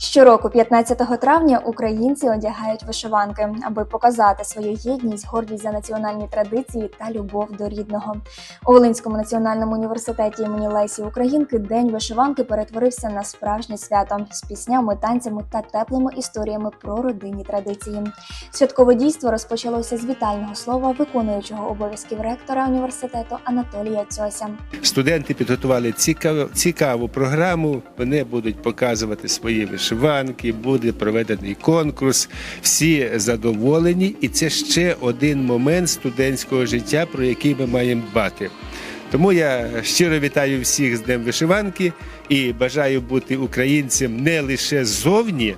Щороку, 15 травня, українці одягають вишиванки, аби показати свою єдність, гордість за національні традиції та любов до рідного. У Волинському національному університеті імені Лесі Українки День вишиванки перетворився на справжнє свято з піснями, танцями та теплими історіями про родинні традиції. Святкове дійство розпочалося з вітального слова виконуючого обов'язків ректора університету Анатолія Цьося. Студенти підготували цікаву, цікаву програму. Вони будуть показувати свої вишиванки, буде проведений конкурс. Всі задоволені, і це ще один момент студентського життя, про який ми маємо дбати. Тому я щиро вітаю всіх з Днем вишиванки і бажаю бути українцем не лише ззовні,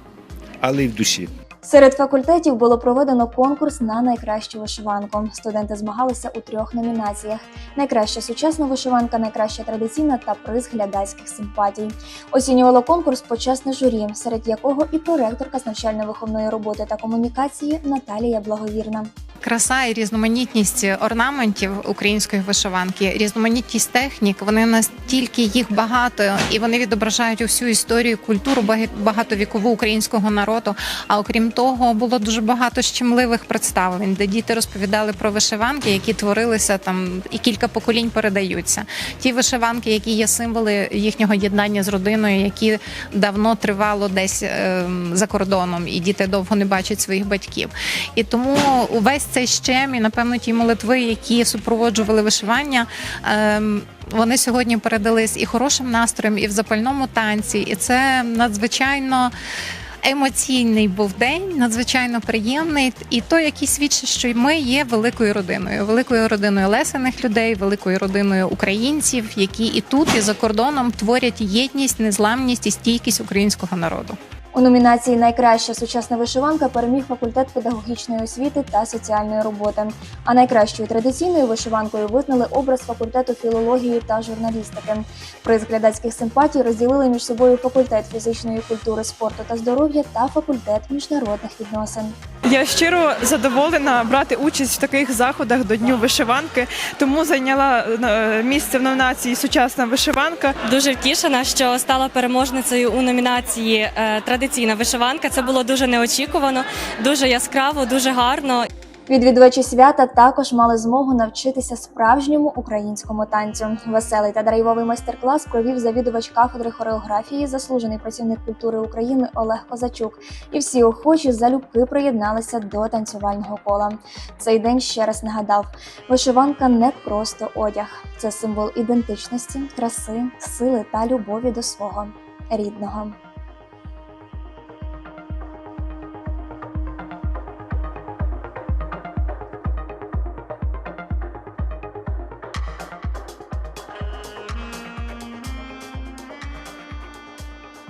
але й в душі. Серед факультетів було проведено конкурс на найкращу вишиванку. Студенти змагалися у трьох номінаціях: найкраща сучасна вишиванка, найкраща традиційна та приз глядацьких симпатій. Оцінювало конкурс почесне журі, серед якого і проректорка з навчально-виховної роботи та комунікації Наталія Благовірна. Краса і різноманітність орнаментів української вишиванки, різноманітність технік, вони настільки їх багато, і вони відображають усю історію, культуру багатовікову українського народу. А окрім того, було дуже багато щемливих представлень, де діти розповідали про вишиванки, які творилися там і кілька поколінь передаються. Ті вишиванки, які є символи їхнього єднання з родиною, які давно тривало десь ем, за кордоном, і діти довго не бачать своїх батьків. І тому увесь цей щем і напевно ті молитви, які супроводжували вишивання. ем, Вони сьогодні передались і хорошим настроєм, і в запальному танці, і це надзвичайно. Емоційний був день, надзвичайно приємний, і то, який свідчить, що ми є великою родиною, великою родиною лесених людей, великою родиною українців, які і тут, і за кордоном творять єдність, незламність і стійкість українського народу. У номінації Найкраща сучасна вишиванка переміг факультет педагогічної освіти та соціальної роботи. А найкращою традиційною вишиванкою визнали образ факультету філології та журналістики. Приз глядацьких симпатій розділили між собою факультет фізичної культури, спорту та здоров'я та факультет міжнародних відносин. Я щиро задоволена брати участь в таких заходах до Дню вишиванки, тому зайняла е, місце в номінації Сучасна вишиванка. Дуже втішена, що стала переможницею у номінації е, Традиційна вишиванка. Це було дуже неочікувано, дуже яскраво, дуже гарно. Відвідувачі свята також мали змогу навчитися справжньому українському танцю. Веселий та драйвовий майстер-клас провів завідувач кафедри хореографії, заслужений працівник культури України Олег Козачук. І всі охочі залюбки приєдналися до танцювального кола. Цей день ще раз нагадав: вишиванка не просто одяг, це символ ідентичності, краси, сили та любові до свого рідного.